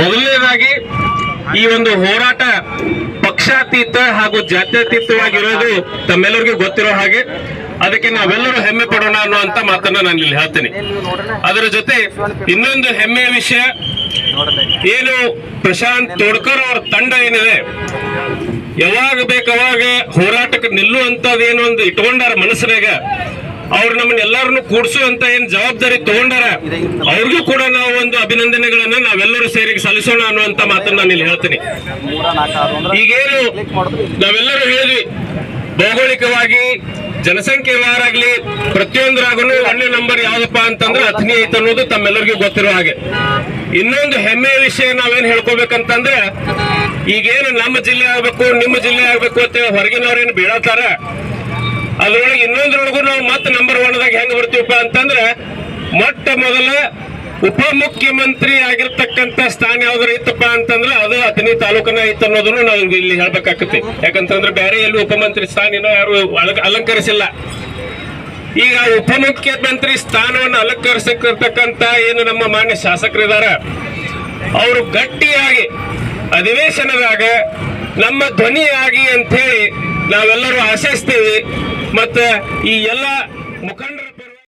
ಮೊದಲನೇದಾಗಿ ಈ ಒಂದು ಹೋರಾಟ ಪಕ್ಷಾತೀತ ಹಾಗೂ ಜಾತ್ಯತೀತವಾಗಿರೋದು ತಮ್ಮೆಲ್ಲರಿಗೂ ಗೊತ್ತಿರೋ ಹಾಗೆ. ಅದಕ್ಕೆ ನಾವೆಲ್ಲರೂ ಹೆಮ್ಮೆ ಪಡೋಣ ಅನ್ನುವಂತ ಮಾತನ್ನ ನಾನು ಇಲ್ಲಿ ಹೇಳ್ತೀನಿ. ಅದರ ಜೊತೆ ಇನ್ನೊಂದು ಹೆಮ್ಮೆಯ ವಿಷಯ, ಏನು ಪ್ರಶಾಂತ್ ತೋಡ್ಕರ್ ಅವರ ತಂಡ ಏನಿದೆ, ಯಾವಾಗ ಬೇಕಾವಾಗ ಹೋರಾಟಕ್ಕೆ ನಿಲ್ಲುವಂತದ್ದು ಒಂದು ಇಟ್ಕೊಂಡಾರ ಮನಸ್ಸಿನಾಗ ಅವ್ರು ನಮ್ಮನ್ನ ಎಲ್ಲರನ್ನು ಕೂಡ್ಸುವಂತ ಏನ್ ಜವಾಬ್ದಾರಿ ತಗೊಂಡಾರ, ಅವ್ರಿಗೂ ಕೂಡ ನಾವು ಒಂದು ಅಭಿನಂದನೆಗಳನ್ನ ನಾವೆಲ್ಲರೂ ಸೇರಿ ಸಲ್ಲಿಸೋಣ ಅನ್ನುವಂತ ಮಾತನ್ನ ನಾನು ಇಲ್ಲಿ ಹೇಳ್ತೀನಿ. ಈಗೇನು ನಾವೆಲ್ಲರೂ ಹೇಳಿದ್ವಿ, ಭೌಗೋಳಿಕವಾಗಿ ಜನಸಂಖ್ಯೆ ವಾರಾಗ್ಲಿ ಪ್ರತಿಯೊಂದರಾಗೂ ಒಳ್ಳೆ ನಂಬರ್ ಯಾವ್ದಪ್ಪ ಅಂತಂದ್ರೆ ಅಥಣಿ ಐತೆ ಅನ್ನೋದು ತಮ್ಮೆಲ್ಲರಿಗೂ ಗೊತ್ತಿರೋ ಹಾಗೆ. ಇನ್ನೊಂದು ಹೆಮ್ಮೆಯ ವಿಷಯ ನಾವೇನ್ ಹೇಳ್ಕೊಬೇಕಂತಂದ್ರೆ, ಈಗೇನು ನಮ್ಮ ಜಿಲ್ಲೆ ಆಗ್ಬೇಕು, ನಿಮ್ಮ ಜಿಲ್ಲೆ ಆಗ್ಬೇಕು ಅಂತ ಹೊರಗಿನವ್ರೇನು ಬೀಳತ್ತಾರ? ಅದ್ರೊಳಗೆ ನಾವು ಮತ್ತೆ ನಂಬರ್ ಒನ್ ದಾಗ ಹೆಂಗ್ ಬರ್ತೀವಪ್ಪ ಅಂತಂದ್ರೆ, ಮೊಟ್ಟ ಮೊದಲ ಉಪಮುಖ್ಯಮಂತ್ರಿ ಆಗಿರ್ತಕ್ಕಂತ ಸ್ಥಾನ ಯಾವ್ದಾರ ಇತ್ತಪ್ಪ ಅಂತಂದ್ರೆ ಅದು ಅಥಣಿ ತಾಲೂಕನ ಇತ್ತು ಅನ್ನೋದನ್ನು ನಾವು ಇಲ್ಲಿ ಹೇಳ್ಬೇಕಾಗತ್ತೆ ಯಾಕಂತಂದ್ರೆ ಬೇರೆ ಎಲ್ಲಿ ಉಪಮಂತ್ರಿ ಸ್ಥಾನ ಯಾರು ಅಲ- ಅಲಂಕರಿಸಿಲ್ಲ. ಈಗ ಉಪಮುಖ್ಯಮಂತ್ರಿ ಸ್ಥಾನವನ್ನು ಅಲಂಕರಿಸಿರ್ತಕ್ಕಂತ ಏನು ನಮ್ಮ ಮಾನ್ಯ ಶಾಸಕರಿದ್ದಾರೆ ಅವರು ಗಟ್ಟಿಯಾಗಿ ಅಧಿವೇಶನದಾಗ ನಮ್ಮ ಧ್ವನಿಯಾಗಿ ಅಂತ ನಾವೆಲ್ಲರೂ ಆಶಿಸ್ತೀವಿ. ಮತ್ತೆ ಈ ಎಲ್ಲ ಮುಖಂಡರ